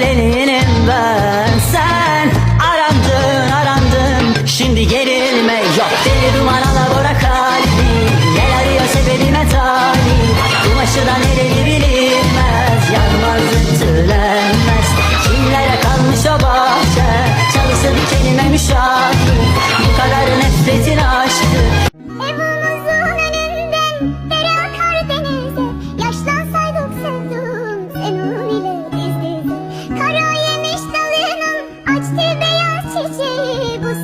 seninim ben. Sen arandın arandın. Şimdi gerilme yok. Deli duman alabora kalbi. Gel arıyor sebebime talip Kumaşı da nereli bilinmez. Yanmaz ütülenmez. Kimlere kalmış o bahçe? Çalısı dikenime müşahit 谢谢，不。